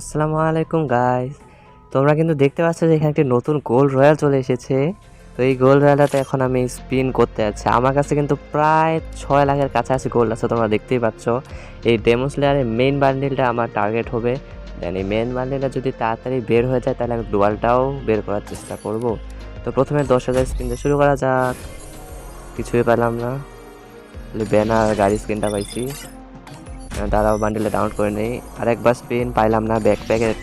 আসসালামু আলাইকুম গাইস তোমরা কিন্তু দেখতে পাচ্ছ যে এখানে একটি নতুন গোল্ড রয়্যাল চলে এসেছে। তো এই গোল্ড রয়্যালটাতে এখন আমি স্পিন করতে যাচ্ছি। আমার কাছে কিন্তু প্রায় ছয় লাখের কাছাকাছি গোল্ড আছে, তোমরা দেখতেই পাচ্ছ। এই ডেমোস লেয়ারের মেইন বান্ডিলটা আমার টার্গেট হবে। দেন এই মেইন বান্ডিলটা যদি তাড়াতাড়ি বের হয়ে যায়, তাহলে আমি ডুয়ালটাও বের করার চেষ্টা করব। তো প্রথমে দশ হাজার স্পিন দিয়ে শুরু করা যাক। কিছুই পেলাম না। ব্যানার গাড়ি স্ক্রিনটা পাইছি। দাঁড়াও বান্ডেলে ডাউনলোড করে নেই। আরেকবার স্পিন পাইলাম না ব্যাকপ্যাকের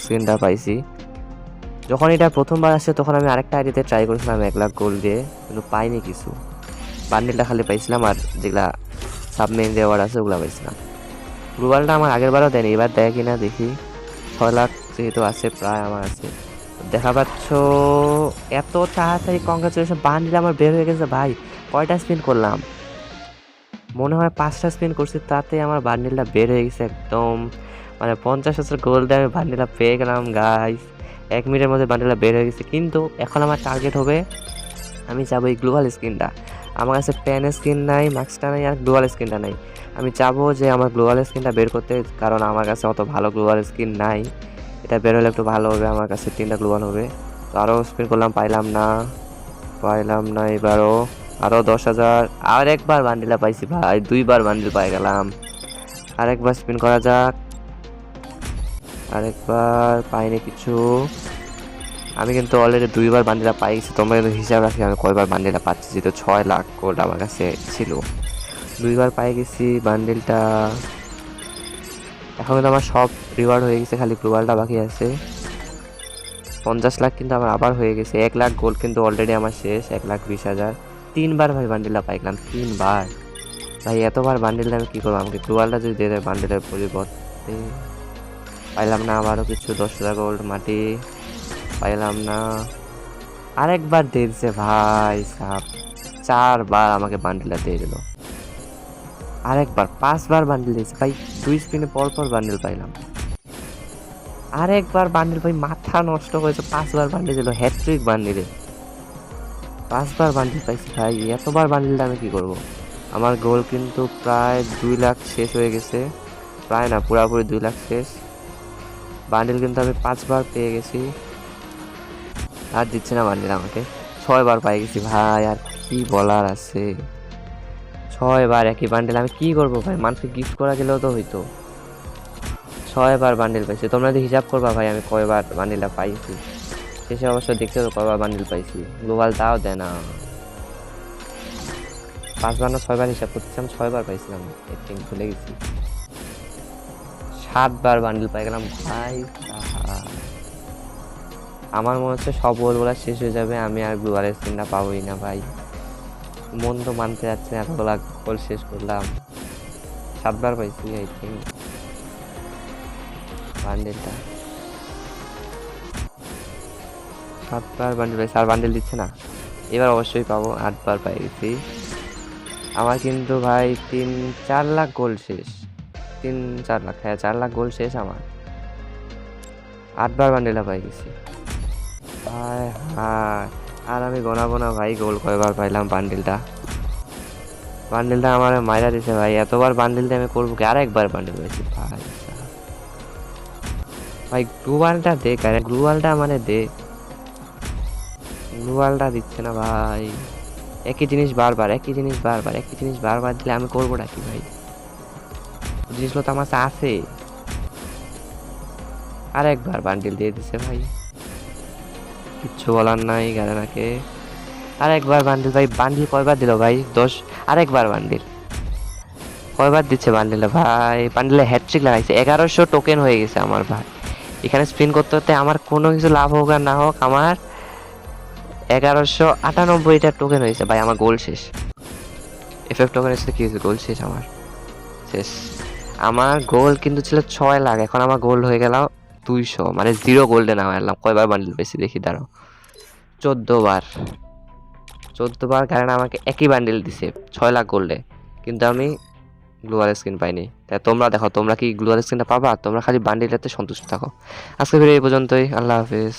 স্ক্রিনটা পাইছি। যখন এটা প্রথমবার আসে, তখন আমি আরেকটা আইডিতে ট্রাই করেছিলাম এক লাখ গোল দিয়ে, কিন্তু পাইনি কিছু। বান্ডেলটা খালি পাইছিলাম আর যেগুলা সাবমেইন দেওয়ার আছে, ওগুলো পাইছিলাম। গ্লোবালটা আমার আগের বারও দেয়নি, এবার দেয় কিনা দেখি। ছয় লাখ যেহেতু আছে, প্রায় আমার আছে। দেখা পাচ্ছ, এত তাড়াতাড়ি কংগ্রাচুলেশন বান্ডিল আমার বের হয়ে গেছে, ভাই। কয়টা স্পিন করলাম? মনে হয় পাঁচটা স্পিন করছি, তাতে আমার বান্ডিলটা বের হয়ে গেছে একদম। মানে পঞ্চাশ হাজার গোল দিয়ে আমি বান্ডিলটা পেয়ে গেলাম গাইস এক মিনিটের মধ্যে বান্ডিলটা বের হয়ে গেছে। কিন্তু এখন আমার টার্গেট হবে, আমি যাব এই গ্লোবাল স্ক্রিনটা আমার কাছে প্যান স্ক্রিন নাই মাস্কটা নাই, আর গ্লোবাল স্ক্রিনটা নাই। আমি চাবো যে আমার গ্লোবাল স্ক্রিনটা বের করতে, কারণ আমার কাছে অত ভালো গ্লোবাল স্ক্রিন নাই। এটা বের হলে একটু ভালো হবে, আমার কাছে তিনটা গ্লোবাল হবে। তো আরও স্পিন করলাম, পাইলাম না। পাইলাম না এবারও। আরও দশ হাজার। আর একবার বান্ডিলা পাইছি ভাই, দুইবার বান্ডিল পাই গেলাম। আরেকবার স্পিন করা যাক। আরেকবার পাইনি কিছু। আমি কিন্তু অলরেডি দুইবার বান্ডিলা পাই গেছি, তোমরা কিন্তু হিসাব রাখি, আমি কয়বার বান্ডিলা পাচ্ছি, যেহেতু ছয় লাখ গোল্ড আমার কাছে ছিল। দুইবার পাই গেছি বান্ডিলটা। এখন কিন্তু আমার সব রিওয়ার্ড হয়ে গেছে, খালি গ্লোবালটা বাকি আছে। পঞ্চাশ লাখ কিন্তু আমার আবার হয়ে গেছে, এক লাখ গোল্ড কিন্তু অলরেডি আমার শেষ, এক লাখ বিশ হাজার। তিনবার ভাই বান্ডিলটা পাইলাম, তিনবার। ভাই, এতবার বান্ডিল আমি কী করব? আমাকে গ্লোবালটা যদি দিয়ে দেয় বান্ডিলের পরিবর্তে পাইলাম না আবারও কিছু দশ হাজার গোল্ড মাটি। পাইলাম না। আরেকবার দিয়ে দিছে ভাই সাপ চারবার আমাকে বান্ডিলটা দিয়ে দিল। আরেকবার, পাঁচবার বান্ডিল দিয়েছে। ভাই, দুই স্পিনে পর পর বান্ডিল পাইলাম। আরেকবার বান্ডিল ভাই, মাথা নষ্ট হয়েছে, পাঁচবার বান্ডিল দিল হ্যাট্রিক বান্ডিলে পাঁচবার বান্ডিল পাইছি ভাই, এতবার বান্ডিলটা আমি কি করব? আমার গোল কিন্তু প্রায় দুই লাখ শেষ হয়ে গেছে। প্রায় না, পুরাপুরি দুই লাখ শেষ। বান্ডিল কিন্তু আমি পাঁচবার পেয়ে গেছি। আর দিচ্ছে না বান্ডিল আমাকে। ছয়বার পাই গেছি ভাই, আর কি বলার আছে? ছয়বার একই বান্ডিল, আমি কি করব ভাই? মানুষকে গিফট করা গেলেও তো হইতো। ছয়বার বান্ডিল পাইছি। তোমরা যদি হিসাব করবা ভাই, আমি কয়বার বান্ডিলটা পাইছি? শেষে অবশ্য দেখতে হবে কয়বার বান্ডিল পাইছি। গ্লোবাল তাও দেয় না। পাঁচবার না ছয়বার হিসাব করতেছিলাম ছয়বার পাইছিলাম। একদিন ভুলে গেছি। সাতবার বান্ডিল পাই গেলাম। ভাই আমার মনে হচ্ছে সব গোলগুলা শেষ হয়ে যাবে, আমি আর গ্লোবালের স্ক্রিনটা পাবোই না, ভাই। মন তো মানতে যাচ্ছে না, এতগুলা গোল শেষ করলাম। সাতবার পাইছি আই থিঙ্ক বান্ডেলটা সাতবার বান্ডেল পাইছি আর বান্ডেল দিচ্ছে না। এবার অবশ্যই পাবো, আটবার পাই গেছি। আমার কিন্তু ভাই তিন, চার লাখ গোল শেষ। তিন, চার লাখ হ্যাঁ চার লাখ গোল শেষ আমার। আটবার বান্ডেলা পাই গেছি। ভাই হায়, আর আমি গোনা গোনা ভাই গোল কয়বার পাইলাম বান্ডিলটা বান্ডিলটা আমার মাইরা দিছে ভাই, এতবার বান্ডিল দিয়ে আমি করব কি? আর একবার বান্ডিল পাইছি ভাই। ভাই গ্লুয়ালটা দে কারে গ্লুয়ালটা মানে দে। গ্লুয়ালটা দিচ্ছে না ভাই। একই জিনিস বারবার, একই জিনিস বারবার, একই জিনিস বারবার দিলে আমি করবোটা কি ভাই? জিনিসগুলো তো আমার কাছে আছে। আরেকবার বান্ডিল দিয়ে দিছে ভাই। কিচ্ছু বলার নাই গাড়ানাকে আরেকবার বান্ডিল ভাই বান্ডিল কয়বার দিল ভাই? দশ, আরেকবার বান্ডিল কয়বার দিচ্ছে বান্ডিলে ভাই? বান্ডিলে হ্যাট্রিক লাগাইছে। এগারোশো টোকেন হয়ে গেছে আমার ভাই। এখানে স্পিন করতে করতে আমার কোনো কিছু লাভ হোক আর না হোক, আমার এগারোশো আটানব্বইটা টোকেন হয়েছে। ভাই, আমার গোল শেষ। এফএফ টোকেন এসে কি হয়েছে? গোল শেষ আমার। শেষ। আমার গোল কিন্তু ছিল ছয় লাখ। এখন আমার গোল হয়ে গেল দুইশো। মানে জিরো গোল্ডে নাম এলাম কয়বার বান্ডিল পেয়েছি দেখি, দাঁড়াও। চোদ্দ বার চোদ্দ বার কারণ আমাকে একই বান্ডিল দিছে, ছয় লাখ গোল্ডে কিন্তু আমি গ্লোয়াল স্ক্রিন পাইনি। তাই তোমরা দেখো, তোমরা কি গ্লোয়াল স্ক্রিনটা পাবা? তোমরা খালি বান্ডিলটাতে সন্তুষ্ট থাকো। আজকে ভিডিও এই পর্যন্তই। আল্লাহ হাফিজ।